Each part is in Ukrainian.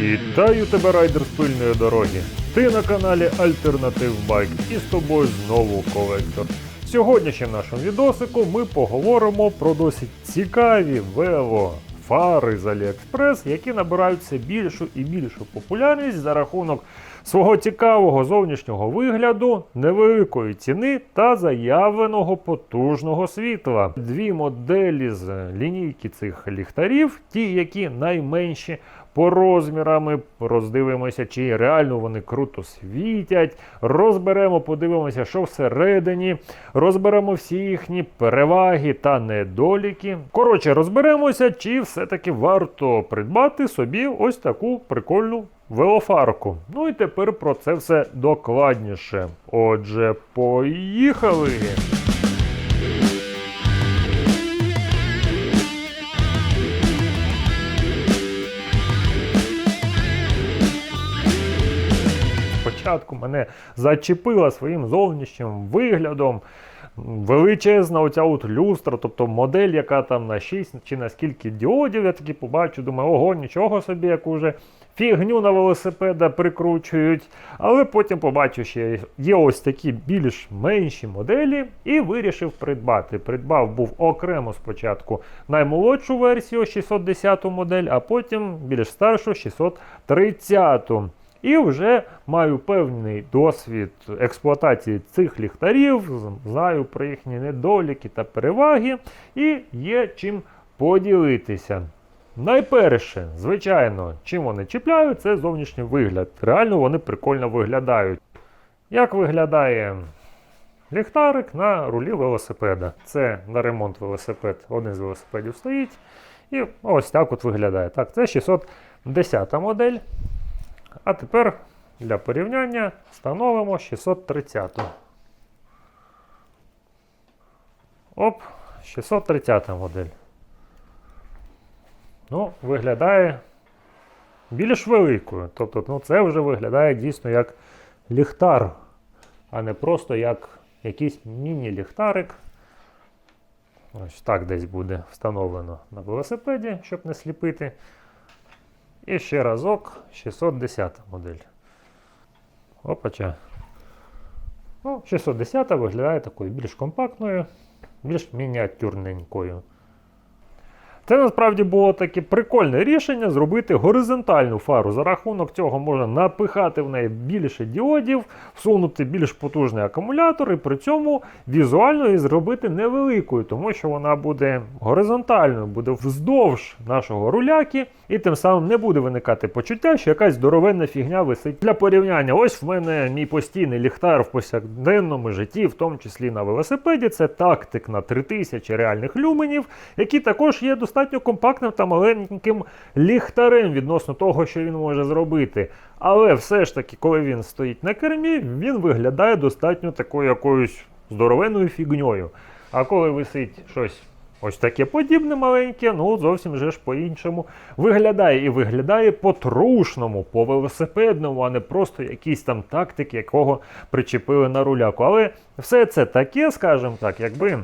Вітаю тебе, райдер з пильної дороги. Ти на каналі Альтернатив Байк і з тобою знову колектор. Сьогодні в нашому відосику ми поговоримо про досить цікаві вело фари з Аліекспрес, які набирають більшу і більшу популярність за рахунок свого цікавого зовнішнього вигляду, невеликої ціни та заявленого потужного світла. Дві моделі з лінійки цих ліхтарів, ті, які найменші по розмірами, роздивимося, чи реально вони круто світять. Розберемо, подивимося, що всередині. Розберемо всі їхні переваги та недоліки. Коротше, розберемося, чи все-таки варто придбати собі ось таку прикольну велофарку. Ну і тепер про це все докладніше. Отже, поїхали! Спочатку мене зачепила своїм зовнішнім виглядом. Величезна оця от люстра, тобто модель, яка там на 6 чи на скільки діодів, я таки побачу, думаю, ого, нічого собі, яку вже фігню на велосипеда прикручують. Але потім побачу, що є ось такі більш менші моделі, і вирішив придбати. Придбав був окремо спочатку наймолодшу версію 610 модель, а потім більш старшу 630. І вже маю певний досвід експлуатації цих ліхтарів, знаю про їхні недоліки та переваги, і є чим поділитися. Найперше, звичайно, чим вони чіпляють, це зовнішній вигляд. Реально вони прикольно виглядають. Як виглядає ліхтарик на рулі велосипеда? Це на ремонт велосипед, один з велосипедів стоїть. І ось так от виглядає. Так, це 610 модель. А тепер для порівняння встановимо 630. Оп, 630 модель. Ну, виглядає більш великою. Тобто, ну, це вже виглядає дійсно як ліхтар, а не просто як якийсь міні-ліхтарик. Ось так десь буде встановлено на велосипеді, щоб не сліпити. І ще разок 610 модель. Опача. Ну, 610 виглядає такою більш компактною, більш мініатюрненькою. Це насправді було таке прикольне рішення зробити горизонтальну фару. За рахунок цього можна напихати в неї більше діодів, всунути більш потужний акумулятор і при цьому візуально її зробити невеликою, тому що вона буде горизонтальною, буде вздовж нашого руляки, і тим самим не буде виникати почуття, що якась здоровенна фігня висить. Для порівняння, ось в мене мій постійний ліхтар в повсякденному житті, в тому числі на велосипеді. Це тактик на 3000 реальних люменів, які також є достатньо компактним та маленьким ліхтарем відносно того, що він може зробити. Але все ж таки, коли він стоїть на кермі, він виглядає достатньо такою якоюсь здоровенною фігньою. А коли висить щось ось таке подібне маленьке, ну зовсім вже ж по-іншому виглядає і виглядає по-трушному, по-велосипедному, а не просто якийсь там тактик, якого причепили на руляку. Але все це таке, скажімо так, якби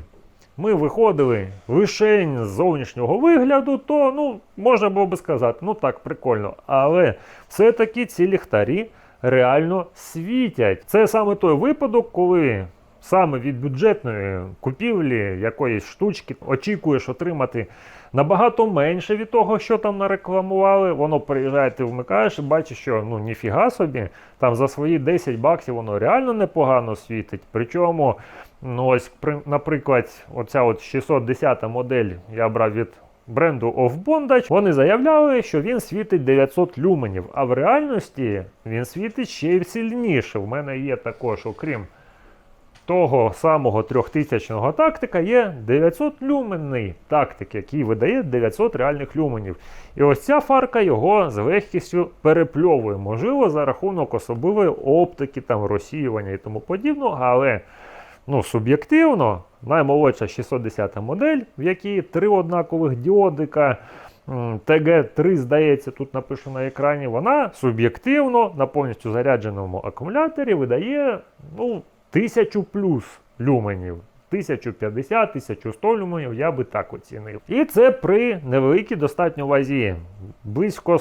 ми виходили лише з зовнішнього вигляду, то ну, можна було би сказати, ну так, прикольно. Але все-таки ці ліхтарі реально світять. Це саме той випадок, коли саме від бюджетної купівлі якоїсь штучки очікуєш отримати набагато менше від того, що там нарекламували. Воно приїжджає, ти вмикаєш і бачиш, що ну ніфіга собі, там за свої 10 баксів воно реально непогано світить. Причому, ну ось, при, наприклад, оця от 610 модель я брав від. Бренду Bondage, вони заявляли, що він світить 900 люменів, а в реальності він світить ще й сильніше. У мене є також, окрім того самого 3000-го тактика є 900 люменний тактик, який видає 900 реальних люменів. І ось ця фарка його з легкістю перепльовує. Можливо, за рахунок особливої оптики, там розсіювання і тому подібного, але ну, суб'єктивно наймолодша 610 модель, в якій три однакових діодика. ТГ3, здається, тут напишу на екрані, вона суб'єктивно на повністю зарядженому акумуляторі видає ну, 1000 плюс люменів. 1050-1100 люменів, я би так оцінив. І це при невеликій достатньо вазі, близько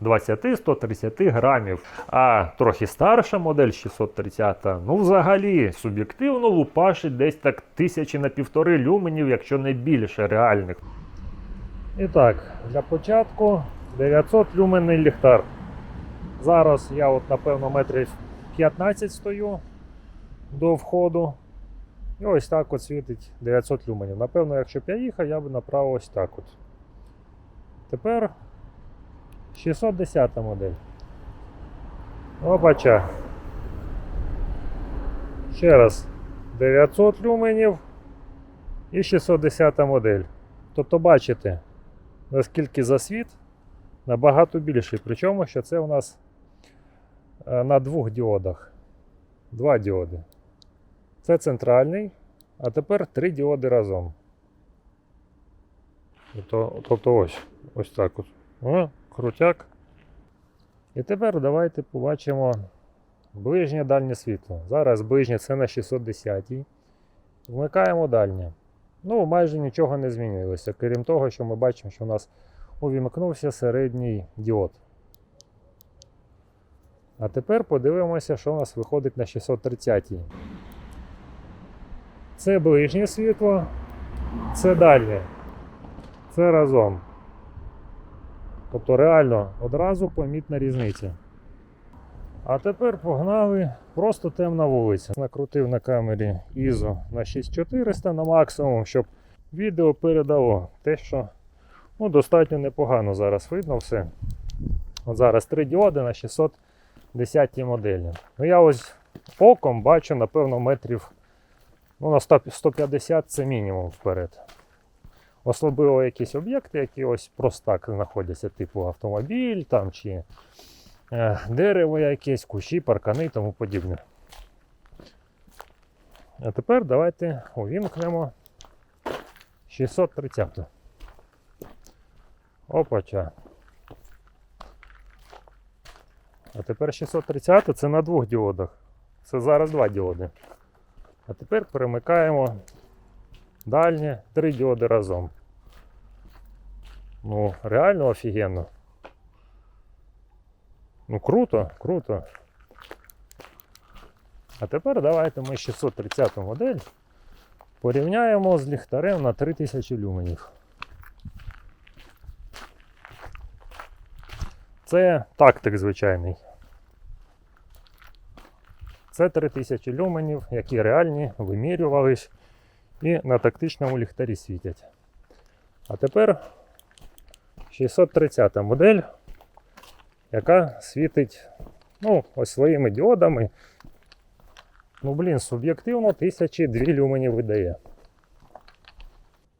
120-130 грамів. А трохи старша модель 630, ну взагалі суб'єктивно лупашить десь так тисячі на півтори люменів, якщо не більше реальних. І так, для початку 900 люменний ліхтар. Зараз я от напевно метрів 15 стою до входу. І ось так от світить 900 люменів. Напевно, якщо б я їхав, я б направив ось так от. Тепер 610 модель. Опача. Ще раз. 900 люменів і 610 модель. Тобто бачите, наскільки засвіт набагато більший. Причому, що це у нас е, на двох діодах. Два діоди. Це центральний, а тепер три діоди разом. Тобто, ось, ось так от. О, крутяк. І тепер давайте побачимо ближнє дальнє світло. Зараз ближнє це на 610. Вмикаємо дальнє. Ну, майже нічого не змінилося, крім того, що ми бачимо, що у нас увімкнувся середній діод. А тепер подивимося, що у нас виходить на 630. Це ближнє світло, це дальнє. Це разом. Тобто реально одразу помітна різниця. А тепер погнали просто темна вулиця. Накрутив на камері ISO на 6400 на максимум, щоб відео передало те, що ну, достатньо непогано зараз видно все. От зараз три діоди на 610 моделі. Ну я ось оком бачу, напевно, метрів ну, на 100 150 це мінімум вперед. Особливо якісь об'єкти, які ось просто так знаходяться, типу автомобіль там чи е, дерево якесь, кущі, паркани і тому подібне. А тепер давайте увімкнемо 630. Опача. А тепер 630 це на двох діодах. Це зараз два діоди. А тепер перемикаємо дальнє три діоди разом. Ну, реально офігенно. Ну круто, круто. А тепер давайте ми 630 модель порівняємо з ліхтарем на 3000 люменів. Це тактик звичайний. Це 3000 люменів, які реальні, вимірювались і на тактичному ліхтарі світять. А тепер 630 модель, яка світить ну, ось своїми діодами. Ну, блін, суб'єктивно 1002 люменів видає.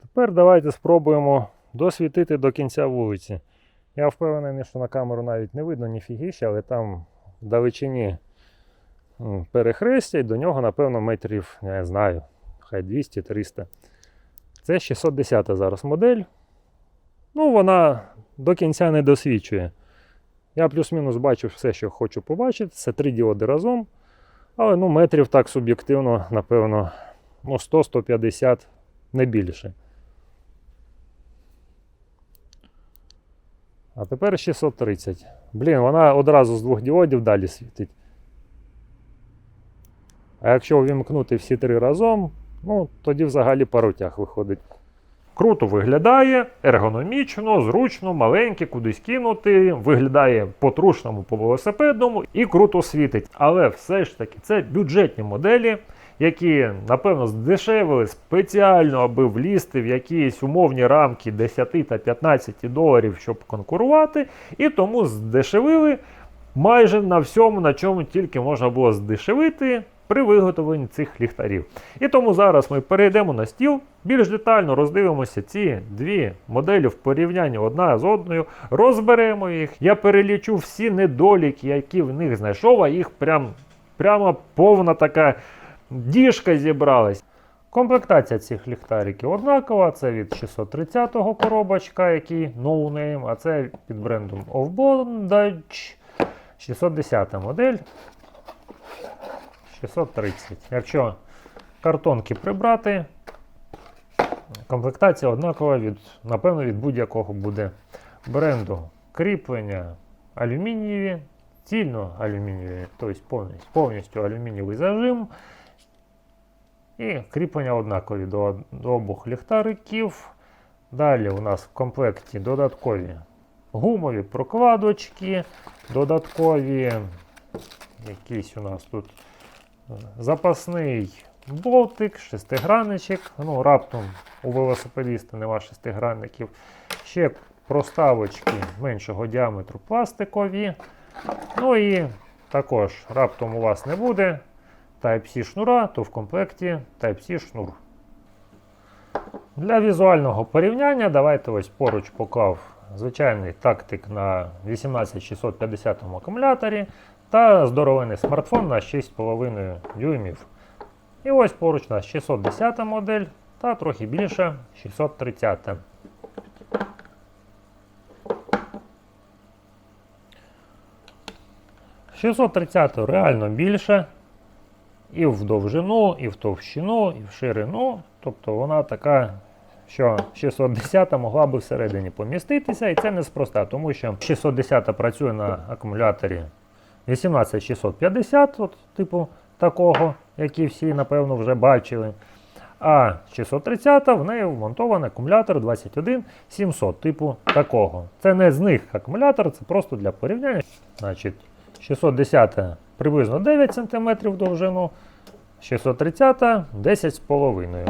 Тепер давайте спробуємо досвітити до кінця вулиці. Я впевнений, що на камеру навіть не видно ні фігіща, але там в далечині перехрестя і до нього, напевно, метрів, я не знаю, хай 200-300. Це 610 зараз модель. Ну, вона до кінця не досвідчує. Я плюс-мінус бачу все, що хочу побачити. Це три діоди разом. Але ну, метрів так суб'єктивно, напевно, ну, 100-150 не більше. А тепер 630. Блін, вона одразу з двох діодів далі світить. А якщо увімкнути всі три разом, ну, тоді взагалі паротяг виходить. Круто виглядає, ергономічно, зручно, маленьке, кудись кинути, виглядає по-трушному, по велосипедному і круто світить. Але все ж таки це бюджетні моделі, які, напевно, здешевили спеціально, аби влізти в якісь умовні рамки 10 та 15 доларів, щоб конкурувати, і тому здешевили майже на всьому, на чому тільки можна було здешевити при виготовленні цих ліхтарів. І тому зараз ми перейдемо на стіл, більш детально роздивимося ці дві моделі в порівнянні одна з одною, розберемо їх. Я перелічу всі недоліки, які в них знайшов, а їх прям, прямо повна така діжка зібралась. Комплектація цих ліхтариків однакова. Це від 630-го коробочка, який no name, а це під брендом of Bondage. 610 модель. 630. Якщо Картонки прибрати. Комплектація однакова від, напевно, від будь-якого буде бренду. Кріплення алюмінієві, цільно алюмінієві, тобто повністю, повністю алюмінієвий зажим. І кріплення однакові до, до обох ліхтариків. Далі у нас в комплекті додаткові гумові прокладочки, додаткові якийсь у нас тут запасний болтик, шестигранничок. Ну, раптом у велосипедиста нема шестигранників. Ще проставочки меншого діаметру пластикові. Ну і також раптом у вас не буде Type-C шнура, то в комплекті Type-C шнур. Для візуального порівняння давайте ось поруч поклав звичайний тактик на 18650 акумуляторі та здоровений смартфон на 6,5 дюймів. І ось поруч нас 610 модель та трохи більше 630. «630» реально більше і в довжину, і в товщину, і в ширину. Тобто вона така, що 610 могла би всередині поміститися, і це неспроста, тому що 610 працює на акумуляторі 18650, от, типу такого, який всі, напевно, вже бачили. А 630 в неї вмонтований акумулятор 21700, типу такого. Це не з них акумулятор, це просто для порівняння. Значить, 610 приблизно 9 см довжину, 630 10,5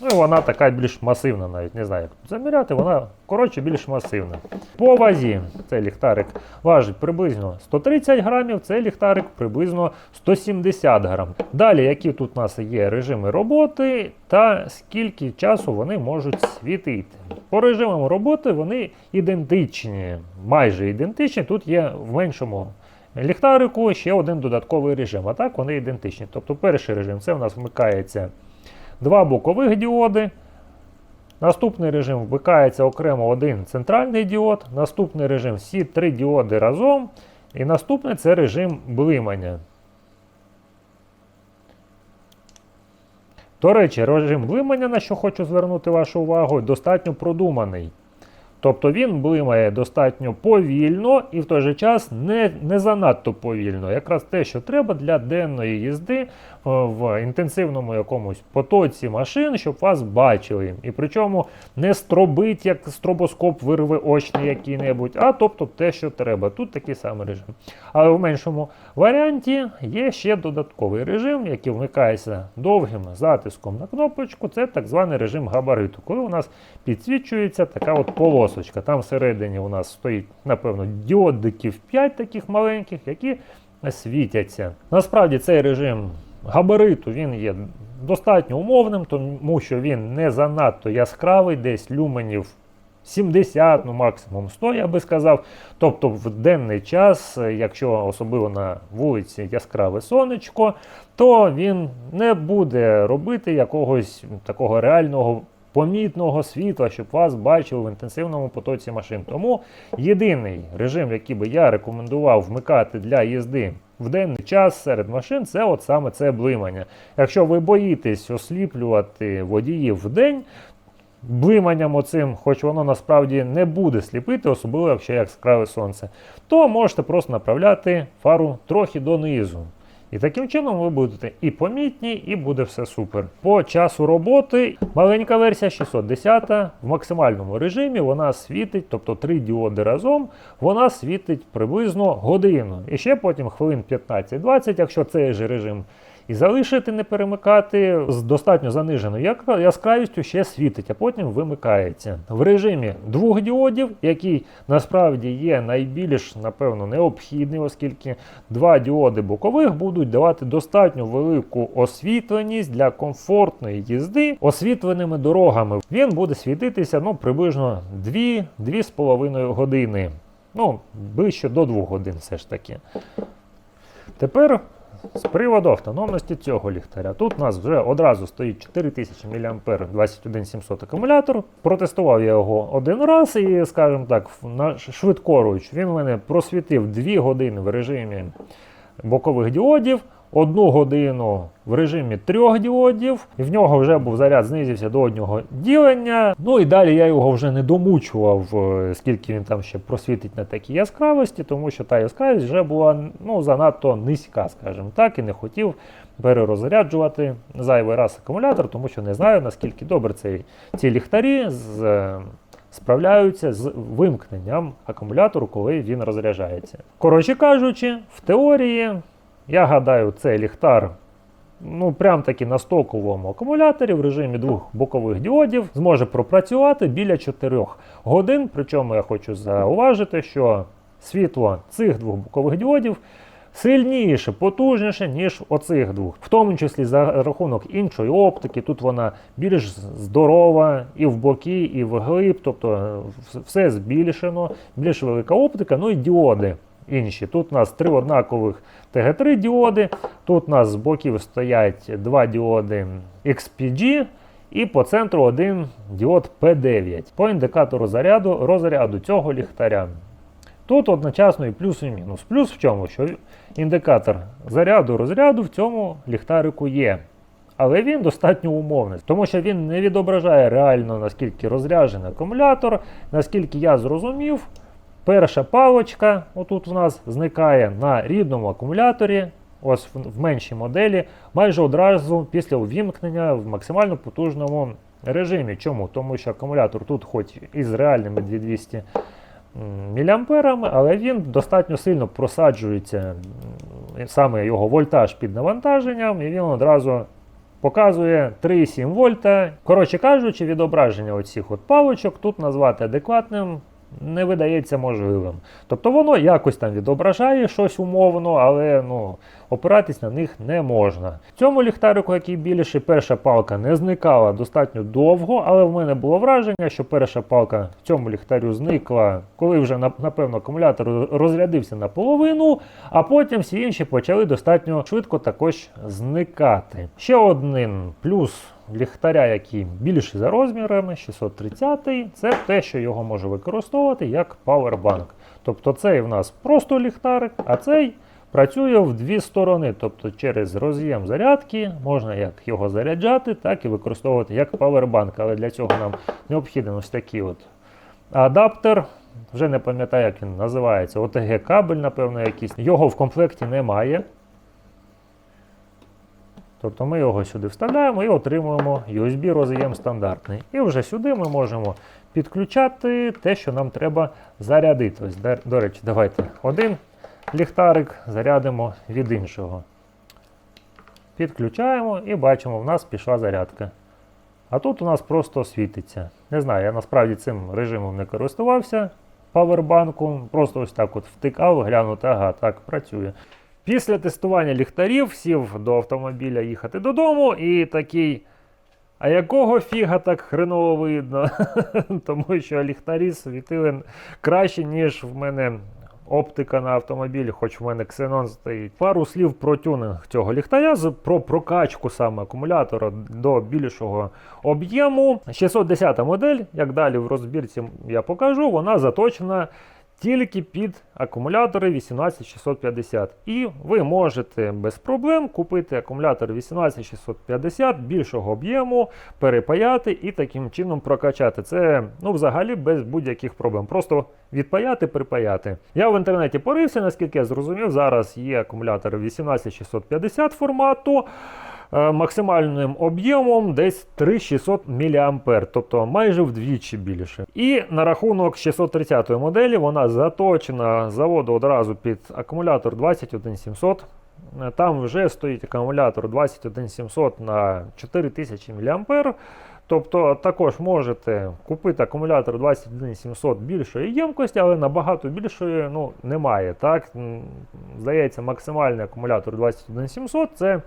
Ну вона така більш масивна, навіть не знаю, як заміряти, вона коротше більш масивна. По вазі цей ліхтарик важить приблизно 130 грамів, цей ліхтарик приблизно 170 грам. Далі, які тут у нас є режими роботи та скільки часу вони можуть світити. По режимам роботи вони ідентичні, майже ідентичні. Тут є в меншому. Ліхтарику ще один додатковий режим, а так вони ідентичні. Тобто перший режим це у нас вмикається два бокових діоди. Наступний режим вмикається окремо один центральний діод. Наступний режим всі три діоди разом. І наступний це режим блимання. До речі, режим блимання, на що хочу звернути вашу увагу, достатньо продуманий. Тобто він блимає достатньо повільно і в той же час не не занадто повільно. Якраз те, що треба для денної їзди в інтенсивному якомусь потоці машин, щоб вас бачили. І причому не стробить, як стробоскоп вирве очний який-небудь, а тобто те, що треба. Тут такий самий режим. Але в меншому варіанті є ще додатковий режим, який вмикається довгим затиском на кнопочку. Це так званий режим габариту, коли у нас підсвічується така от полосочка. Там всередині у нас стоїть, напевно, діодиків 5 таких маленьких, які світяться. Насправді цей режим габариту він є достатньо умовним, тому що він не занадто яскравий, десь люменів 70, ну максимум 100, я би сказав. Тобто в денний час, якщо особливо на вулиці яскраве сонечко, то він не буде робити якогось такого реального помітного світла, щоб вас бачили в інтенсивному потоці машин. Тому єдиний режим, який би я рекомендував вмикати для їзди в денний час серед машин, це от саме це блимання. Якщо ви боїтесь осліплювати водіїв в день, Блиманням оцим, хоч воно насправді не буде сліпити, особливо якщо яскраве сонце, то можете просто направляти фару трохи донизу. І таким чином ви будете і помітні, і буде все супер. По часу роботи маленька версія 610 в максимальному режимі вона світить, тобто три діоди разом, вона світить приблизно годину. І ще потім хвилин 15-20, якщо цей же режим і залишити не перемикати з достатньо заниженою яскравістю ще світить, а потім вимикається. В режимі двох діодів, який насправді є найбільш, напевно, необхідний, оскільки два діоди бокових будуть давати достатньо велику освітленість для комфортної їзди освітленими дорогами. Він буде світитися ну, приблизно 2-2,5 години. Ну, ближче до 2 годин все ж таки. Тепер з приводу автономності цього ліхтаря. Тут у нас вже одразу стоїть 4000 мА 21700 акумулятор. Протестував я його один раз і, скажімо так, на швидкоруч він мене просвітив 2 години в режимі бокових діодів. Одну годину в режимі трьох діодів, і в нього вже був заряд знизився до одного ділення. Ну і далі я його вже не домучував, е, скільки він там ще просвітить на такій яскравості, тому що та яскравість вже була ну, занадто низька, скажімо так, і не хотів перерозряджувати зайвий раз акумулятор, тому що не знаю, наскільки добре цей, ці ліхтарі з, е, справляються з вимкненням акумулятору, коли він розряджається. Коротше кажучи, в теорії, я гадаю, цей ліхтар. Ну, прям таки на стоковому акумуляторі в режимі двох бокових діодів зможе пропрацювати біля 4 годин. Причому я хочу зауважити, що світло цих двох бокових діодів сильніше, потужніше, ніж оцих двох. В тому числі за рахунок іншої оптики. Тут вона більш здорова і в боки, і в глиб, тобто все збільшено, більш велика оптика, ну і діоди інші. Тут у нас три однакових TG3 діоди, тут у нас з боків стоять два діоди XPG. І по центру один діод P9 по індикатору заряду розряду цього ліхтаря. Тут одночасно і плюс, і мінус. Плюс в чому? Що індикатор заряду розряду в цьому ліхтарику є. Але він достатньо умовний, тому що він не відображає реально наскільки розряджений акумулятор, наскільки я зрозумів, перша палочка, отут у нас зникає на рідному акумуляторі, ось в меншій моделі, майже одразу після увімкнення в максимально потужному режимі. Чому? Тому що акумулятор тут, хоч із реальними 2200 міліамперами, але він достатньо сильно просаджується саме його вольтаж під навантаженням, і він одразу показує 3,7 вольта. Коротше кажучи, відображення оцих от паличок тут назвати адекватним. Не видається можливим. Тобто воно якось там відображає щось умовно, але ну, опиратись на них не можна. В цьому ліхтарику, який більший, перша палка не зникала достатньо довго, але в мене було враження, що перша палка в цьому ліхтарю зникла, коли вже напевно акумулятор розрядився наполовину, а потім всі інші почали достатньо швидко також зникати. Ще один плюс ліхтаря, який більший за розмірами, 630 це те, що його може використовувати як павербанк. Тобто цей в нас просто ліхтарик, а цей працює в дві сторони. Тобто через роз'єм зарядки можна як його заряджати, так і використовувати як павербанк. Але для цього нам необхіден ось такий от адаптер. Вже не пам'ятаю, як він називається. OTG кабель, напевно, якийсь. Його в комплекті немає. Тобто ми його сюди вставляємо і отримуємо USB роз'єм стандартний. І вже сюди ми можемо підключати те, що нам треба зарядити. Ось, до, речі, давайте один ліхтарик зарядимо від іншого. Підключаємо і бачимо, в нас пішла зарядка. А тут у нас просто світиться. Не знаю, я насправді цим режимом не користувався павербанку. Просто ось так от втикав, глянув, ага, так працює. Після тестування ліхтарів сів до автомобіля їхати додому і такий. А якого фіга так хреново видно? Тому що ліхтарі світили краще, ніж в мене оптика на автомобілі, хоч в мене ксенон стоїть. Пару слів про тюнинг цього ліхтаря, про прокачку саме акумулятора до більшого об'єму. 610 модель, як далі в розбірці я покажу, вона заточена тільки під акумулятори 18650. І ви можете без проблем купити акумулятор 18650 більшого об'єму, перепаяти і таким чином прокачати. Це ну, взагалі без будь-яких проблем. Просто відпаяти, припаяти. Я в інтернеті порився, наскільки я зрозумів, зараз є акумулятори 18650 формату. Е, Максимальним об'ємом десь 3600 мА, тобто майже вдвічі більше. І на рахунок 630 моделі вона заточена заводу одразу під акумулятор 21700. Е, Там вже стоїть акумулятор 21700 на 4000 мА. Тобто також можете купити акумулятор 21700 більшої ємкості, але набагато більшої ну, немає. Так? Здається, максимальний акумулятор 21700 це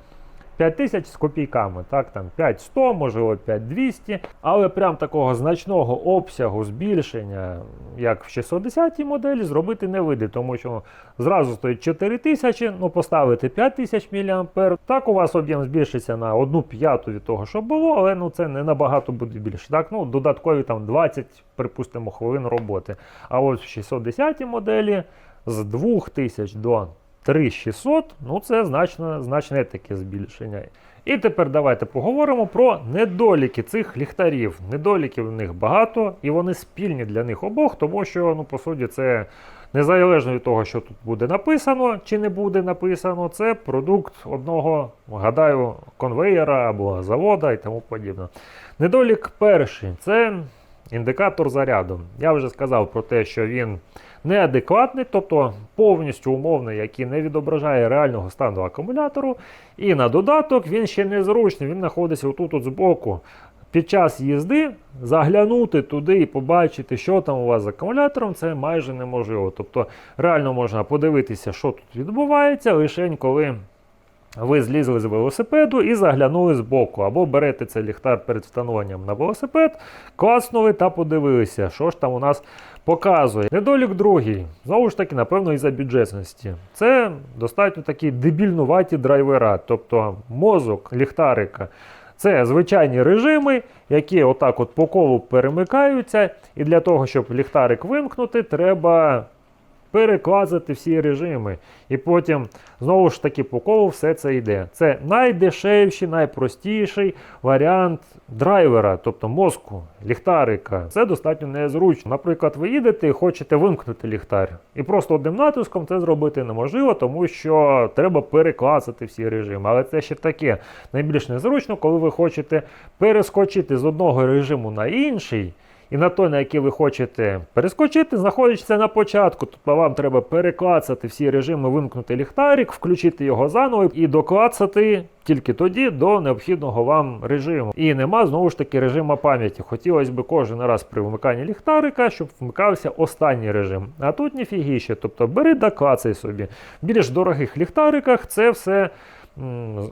5000 з копійками, так, там 5100, можливо 5200, але прям такого значного обсягу збільшення, як в 610 моделі, зробити не вийде, тому що зразу стоїть 4000, ну поставити 5000 мА. Так у вас об'єм збільшиться на 1 п'яту від того, що було, але ну це не набагато буде більше. Так, ну додаткові там 20, припустимо, хвилин роботи. А от в 610 моделі з 2000 до 3600, ну це значно, значне таке збільшення. І тепер давайте поговоримо про недоліки цих ліхтарів. Недоліків в них багато, і вони спільні для них обох, тому що, ну, по суті, це незалежно від того, що тут буде написано чи не буде написано, це продукт одного, гадаю, конвеєра або завода і тому подібне. Недолік перший це індикатор заряду. Я вже сказав про те, що він неадекватний, тобто повністю умовний, який не відображає реального стану акумулятору. І на додаток він ще незручний, він знаходиться отут от збоку. Під час їзди заглянути туди і побачити, що там у вас з акумулятором, це майже неможливо. Тобто реально можна подивитися, що тут відбувається, лише коли ви злізли з велосипеду і заглянули збоку. Або берете цей ліхтар перед встановленням на велосипед, класнули та подивилися, що ж там у нас показує. Недолік другий, знову ж таки, напевно, із-за бюджетності. Це достатньо такі дебільнуваті драйвера, тобто мозок ліхтарика. Це звичайні режими, які отак от по колу перемикаються. І для того, щоб ліхтарик вимкнути, треба перекласти всі режими. І потім знову ж таки по колу все це йде. Це найдешевший, найпростіший варіант драйвера, тобто мозку, ліхтарика. Це достатньо незручно. Наприклад, ви їдете і хочете вимкнути ліхтар. І просто одним натиском це зробити неможливо, тому що треба перекласти всі режими. Але це ще таке найбільш незручно, коли ви хочете перескочити з одного режиму на інший. І на той, на який ви хочете перескочити, знаходиться на початку. Тобто вам треба переклацати всі режими, вимкнути ліхтарик, включити його заново і доклацати тільки тоді до необхідного вам режиму. І нема знову ж таки режиму пам'яті. Хотілося б кожен раз при вмиканні ліхтарика, щоб вмикався останній режим. А тут ніфігіще. Тобто бери да клацай собі. В більш дорогих ліхтариках це все.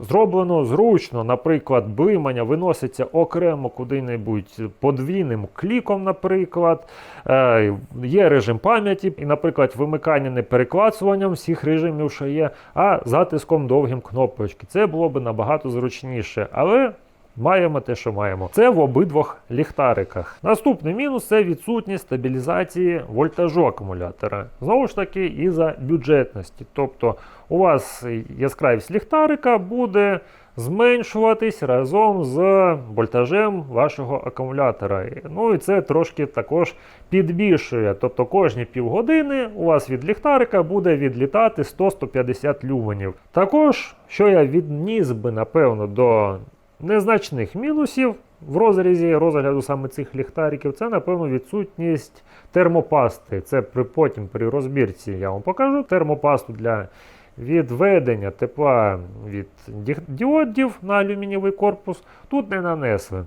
Зроблено зручно, наприклад, блимання виноситься окремо куди-небудь подвійним кліком, наприклад. Е, Є режим пам'яті, і, наприклад, вимикання не переклацуванням всіх режимів, що є, а затиском довгим кнопочки. Це було б набагато зручніше. Але Маємо те, що маємо. Це в обидвох ліхтариках. Наступний мінус це відсутність стабілізації вольтажу акумулятора. Знову ж таки, із-за бюджетності. Тобто у вас яскравість ліхтарика буде зменшуватись разом з вольтажем вашого акумулятора. Ну і це трошки також підбільшує. Тобто кожні півгодини у вас від ліхтарика буде відлітати 100-150 люменів. Також, що я відніс би, напевно, до незначних мінусів в розрізі розгляду саме цих ліхтариків, це, напевно, відсутність термопасти. Це при, потім при розбірці я вам покажу термопасту для відведення тепла від діодів на алюмінієвий корпус. Тут не нанесли.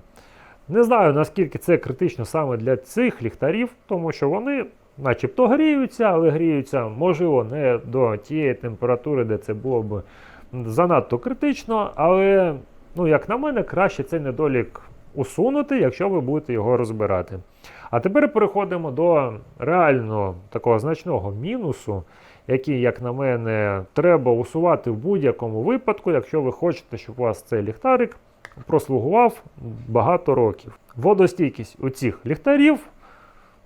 Не знаю, наскільки це критично саме для цих ліхтарів, тому що вони начебто гріються, але гріються, можливо, не до тієї температури, де це було б занадто критично, але, ну, як на мене, краще цей недолік усунути, якщо ви будете його розбирати. А тепер переходимо до реально такого значного мінусу, який, як на мене, треба усувати в будь-якому випадку, якщо ви хочете, щоб у вас цей ліхтарик прослугував багато років. Водостійкість у цих ліхтарів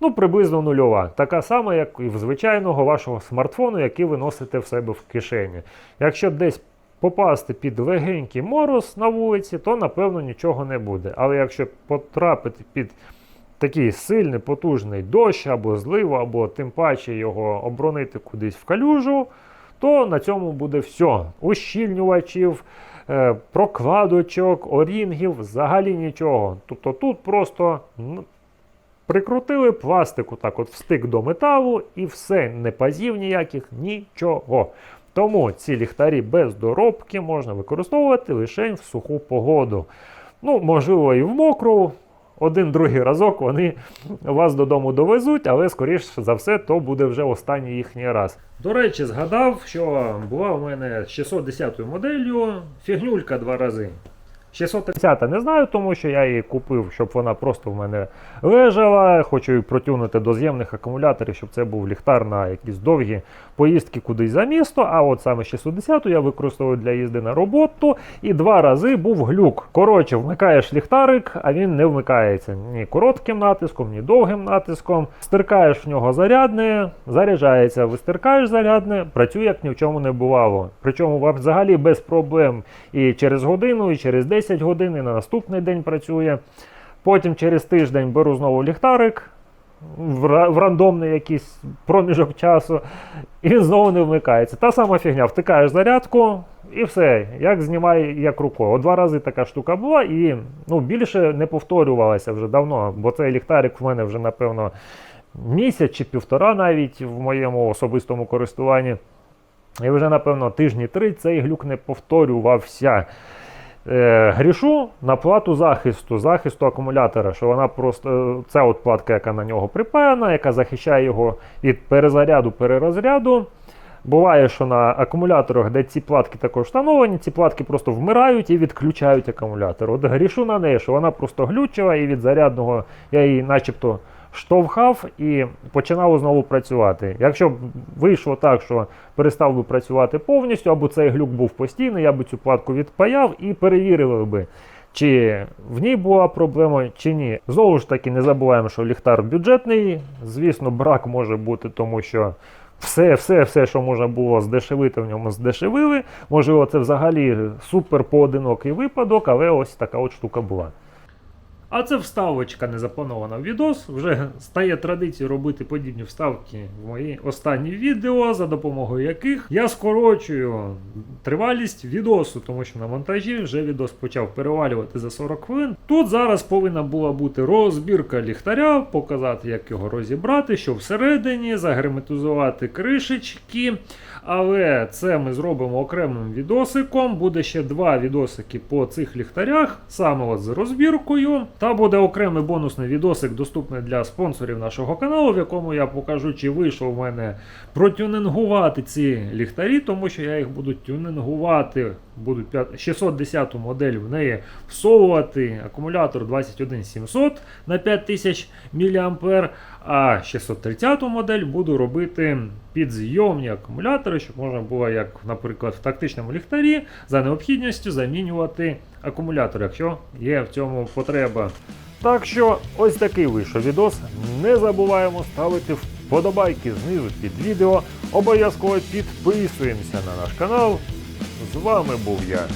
ну, приблизно нульова. Така сама, як і в звичайного вашого смартфону, який ви носите в себе в кишені. Якщо десь попасти під легенький мороз на вулиці, то напевно нічого не буде. Але якщо потрапити під такий сильний, потужний дощ або злив, або тим паче його оборонити кудись в калюжу, то на цьому буде все. Ущільнювачів, е, прокладочок, орінгів, взагалі нічого. Тобто тут просто прикрутили пластику так от встик до металу і все, не пазів ніяких, нічого. Тому ці ліхтарі без доробки можна використовувати лише в суху погоду. Ну, можливо, і в мокру. Один другий разок вони вас додому довезуть, але скоріш за все, то буде вже останній їхній раз. До речі, згадав, що була в мене з 610 моделлю фігнюлька два рази. 630 не знаю, тому що я її купив, щоб вона просто в мене лежала. Хочу її протягнути до з'ємних акумуляторів, щоб це був ліхтар на якісь довгі поїздки кудись за місто. А от саме 610 я використовую для їзди на роботу. І два рази був глюк. Коротше, вмикаєш ліхтарик, а він не вмикається ні коротким натиском, ні довгим натиском. Стиркаєш в нього зарядне, заряджається, вистиркаєш зарядне, працює як ні в чому не бувало. Причому взагалі без проблем і через годину, і через 10 годин, і на наступний день працює. Потім через тиждень беру знову ліхтарик в, рандомний якийсь проміжок часу, і знову не вмикається. Та сама фігня, втикаєш зарядку. І все, як знімає, як рукою. О, два рази така штука була, і ну, більше не повторювалася вже давно, бо цей ліхтарик в мене вже, напевно, місяць чи півтора навіть в моєму особистому користуванні. І вже, напевно, тижні три цей глюк не повторювався. Е, грішу на плату захисту, захисту акумулятора, що вона просто це от платка, яка на нього припаяна, яка захищає його від перезаряду, перерозряду. Буває, що на акумуляторах, де ці платки також встановлені, ці платки просто вмирають і відключають акумулятор. От грішу на неї, що вона просто глючила, і від зарядного я її начебто штовхав і починало знову працювати. Якщо б вийшло так, що перестав би працювати повністю, або цей глюк був постійний, я би цю платку відпаяв і перевірили би. Чи в ній була проблема, чи ні. Знову ж таки, не забуваємо, що ліхтар бюджетний. Звісно, брак може бути, тому що все, все, все, що можна було здешевити, в ньому здешевили. Можливо, це взагалі супер поодинокий випадок, але ось така от штука була. А це вставочка не запланована в відос. Вже стає традицією робити подібні вставки в мої останні відео, за допомогою яких я скорочую тривалість відосу, тому що на монтажі вже відос почав перевалювати за 40 хвилин. Тут зараз повинна була бути розбірка ліхтаря, показати, як його розібрати, що всередині, загерметизувати кришечки. Але це ми зробимо окремим відосиком. Буде ще два відосики по цих ліхтарях, саме от з розбіркою. Та буде окремий бонусний відосик, доступний для спонсорів нашого каналу, в якому я покажу, чи вийшло в мене протюнингувати ці ліхтарі, тому що я їх буду тюнингувати. Буду 610 модель в неї всовувати акумулятор 21700 на 5000 мА, а 630 модель буду робити підзйомні акумулятори, щоб можна було, як, наприклад, в тактичному ліхтарі, за необхідністю замінювати акумулятор, якщо є в цьому потреба. Так що ось такий вийшов відос. Не забуваємо ставити вподобайки знизу під відео. Обов'язково підписуємося на наш канал. З вами був я,